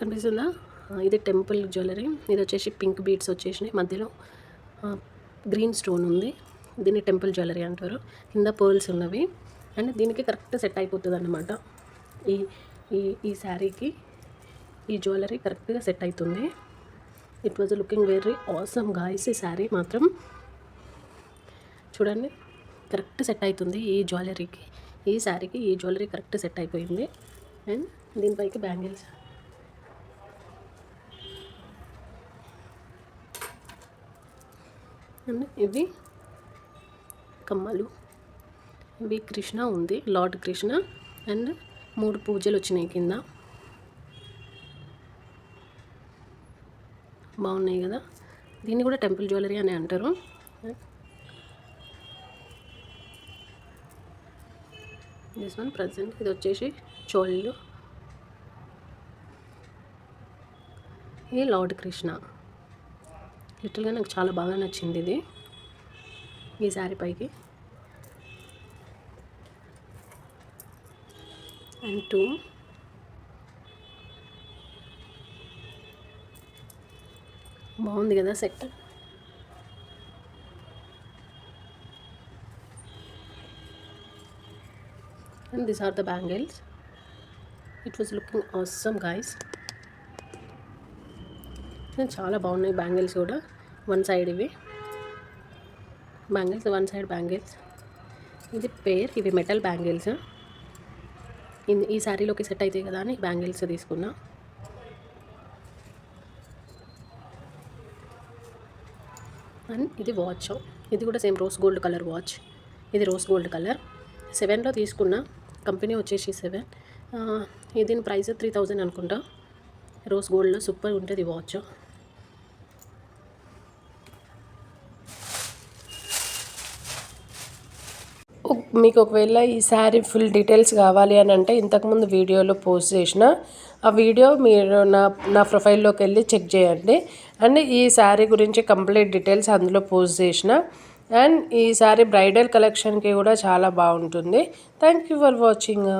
కనిపిస్తుందా? ఇది temple jewellery. ఇది వచ్చేసి పింక్ బీడ్స్ వచ్చేసినాయి మధ్యలో. గ్రీన్ స్టోన్ ఉంది. దీన్ని టెంపుల్ జ్యువెలరీ అంటారు. కింద పర్ల్స్ ఉన్నవి. అండ్ దీనికి కరెక్ట్ సెట్ అయిపోతుంది అన్నమాట ఈ ఈ ఈ శారీకి ఈ జ్యువెలరీ కరెక్ట్గా సెట్ అవుతుంది it was looking very awesome guys ఈ శారీ మాత్రం చూడండి. కరెక్ట్ సెట్ అవుతుంది ఈ జ్యువెలరీకి. ఈ శారీకి ఈ జ్యువెలరీ కరెక్ట్ సెట్ అయిపోయింది. అండ్ దీనిపైకి బ్యాంగిల్స్. అండ్ ఇవి కమ్మలు. ఇవి కృష్ణ ఉంది లార్డ్ కృష్ణ. అండ్ మూడు పూజలు వచ్చినాయి కింద. బాగున్నాయి కదా? దీన్ని కూడా టెంపుల్ జ్యువెలరీ అని అంటారు. దిస్ వన్ ప్రజెంట్ ఇది వచ్చేసి చోళ్ళు. ఇది లార్డ్ కృష్ణ. లిటిల్గా నాకు చాలా బాగా నచ్చింది ఇది. ఈ శారీ పైకి. And too. బాగుంది కదా set. And these are the bangles. It was looking awesome guys. చాలా బాగున్నాయి బ్యాంగిల్స్ కూడా. వన్ సైడ్ ఇవి. Bangles one side bangles. ఇది పేర్ ఇవి మెటల్ బ్యాంగిల్స్. ఈ శారీలోకి సెట్ అవుతాయి కదా అని బ్యాంగిల్స్ తీసుకున్నా. అండ్ ఇది వాచ్. ఇది కూడా same rose gold colour watch. ఇది రోజ్ గోల్డ్ కలర్. సెవెన్లో తీసుకున్న. కంపెనీ వచ్చేసి సెవెన్. దీని ప్రైస్ త్రీ థౌజండ్ అనుకుంటా. రోజ్ గోల్డ్లో సూపర్ ఉంటుంది వాచ్. మీకు ఒకవేళ ఈ శారీ ఫుల్ డీటెయిల్స్ కావాలి అని అంటే ఇంతకుముందు వీడియోలో పోస్ట్ చేసిన ఆ వీడియో మీరు నా నా ప్రొఫైల్లోకి వెళ్ళి చెక్ చేయండి. అండ్ ఈ శారీ గురించి కంప్లీట్ డీటెయిల్స్ అందులో పోస్ట్ చేసిన. అండ్ ఈ శారీ బ్రైడల్ కలెక్షన్కి కూడా చాలా బాగుంటుంది. Thank you for watching.